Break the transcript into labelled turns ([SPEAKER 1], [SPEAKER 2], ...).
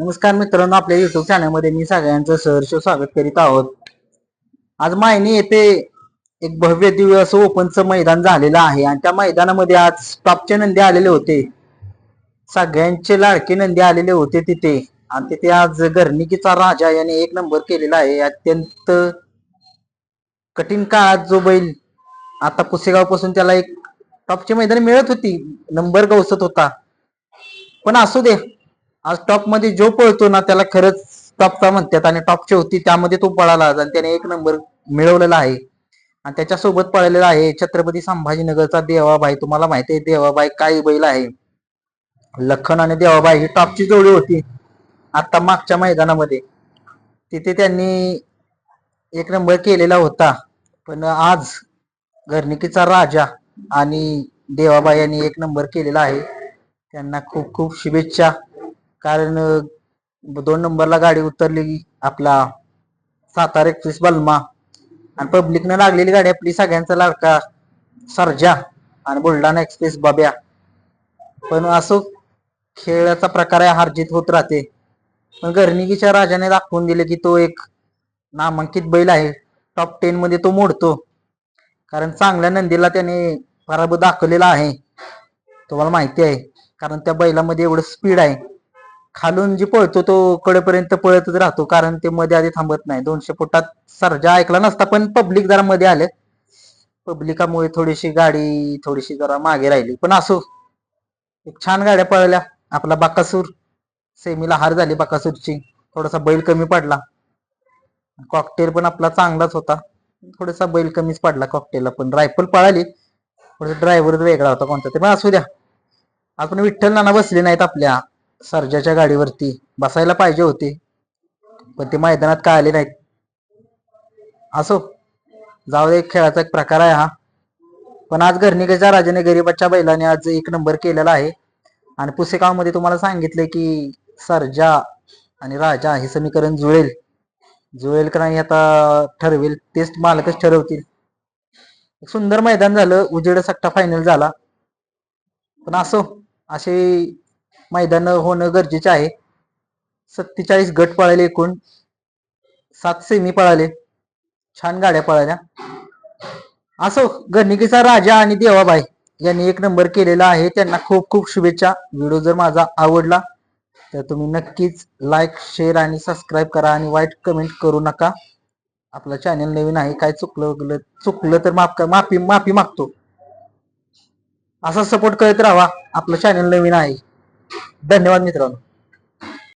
[SPEAKER 1] नमस्कार मित्रांनो आपल्या युट्यूब चॅनलमध्ये मी सगळ्यांचं सहर्ष स्वागत करीत आहोत. आज मायनी येथे एक भव्य दिव्य असं ओपनचं मैदान झालेलं आहे आणि त्या मैदानामध्ये आज टॉपचे नंदी आलेले होते. सगळ्यांचे लाडके नंदी आलेले होते तिथे. आणि तिथे आज गर्निकीचा राजा याने एक नंबर केलेला आहे. अत्यंत कठीण काळात जो बैल आता पुसेगावपासून त्याला एक टॉपचे मैदान मिळत होती. नंबर गवसत होता. पण असू दे. आज टॉपमध्ये जो पळतो ना त्याला खरंच टॉपचा म्हणतात. आणि टॉपची होती त्यामध्ये तो पळाला. आज आणि त्याने एक नंबर मिळवलेला आहे. आणि त्याच्यासोबत पळलेला आहे छत्रपती संभाजीनगरचा देवाबाई. तुम्हाला माहिती आहे देवाबाई काय बैल आहे? लखन आणि देवाबाई ही टॉपची जोडी होती. आता मागच्या मैदानामध्ये. तिथे त्यांनी एक नंबर केलेला होता. पण आज घरणिकीचा राजा आणि देवाबाई यांनी एक नंबर केलेला आहे. त्यांना खूप खूप शुभेच्छा. कारण अं, दोन नंबरला गाडी उतरली आपला सातारा एक्सप्रेस बलमा. आणि पब्लिकनं लागलेली गाडी आपली सगळ्यांचा लाडका सर्जा आणि बुलढाणा एक्सप्रेस बाब्या. पण असो खेळाचा प्रकार आहे हार्जित होत राहते. पण गर्निकीच्या राजाने दाखवून दिले की तो एक नामांकित बैल आहे. टॉप टेन मध्ये तो मोडतो. कारण चांगल्या नंदीला त्याने पराभव दाखवलेला आहे. तुम्हाला माहिती आहे. कारण त्या बैलामध्ये एवढं स्पीड आहे. खालून जी पळतो तो कडेपर्यंत पळतच राहतो कारण ते मध्ये आधी थांबत नाही. दोनशे फुटात सरजा ऐकला नसता पण पब्लिक जरा मध्ये आले. पब्लिकामुळे थोडीशी गाडी थोडीशी जरा मागे राहिली. पण असो एक छान गाड्या पळल्या. आपला बाकासूर सेमीला हार झाली बाकासूरची. थोडासा बैल कमी पडला. कॉकटेल पण आपला चांगलाच होता. थोडासा बैल कमीच पडला कॉकटेलला पण रायफल पळाली. थोडासा ड्रायव्हर वेगळा होता कोणता ते पण असू द्या. आपण विठ्ठल नाना बसले नाहीत आपल्या. सर्जाच्या गाडीवरती बसायला पाहिजे होते. पण ते मैदानात काय आले नाहीत? असो जाऊ दे खेळाचा एक प्रकार आहे हा. पण आज घरनिकेच्या राजाने गरीबाच्या बैलाने आज एक नंबर केलेला आहे. आणि पुस्तकामध्ये तुम्हाला सांगितले की सर्जा आणि राजा हे समीकरण जुळेल. जुळेल का नाही आता ठरवेल. तेच मालकच ठरवतील. एक सुंदर मैदान झालं. उजेड सट्टा फायनल झाला. पण असो असे मैदान होणं गरजेचे आहे. सत्तेचाळीस गट पळाले एकूण. सात सेमी पळाले. छान गाड्या पळाल्या. असो गणिकेचा राजा आणि देवाबाई यांनी एक नंबर केलेला आहे. त्यांना खूप खूप शुभेच्छा. व्हिडिओ जर माझा आवडला तर तुम्ही नक्कीच लाईक शेअर आणि सबस्क्राईब करा आणि वाईट कमेंट करू नका. आपलं चॅनल नवीन आहे काय चुकलं चुकलं तर माफ माफी माफी मागतो. असा सपोर्ट करत राहा. आपलं चॅनल नवीन आहे. धन्यवाद मित्रांनो.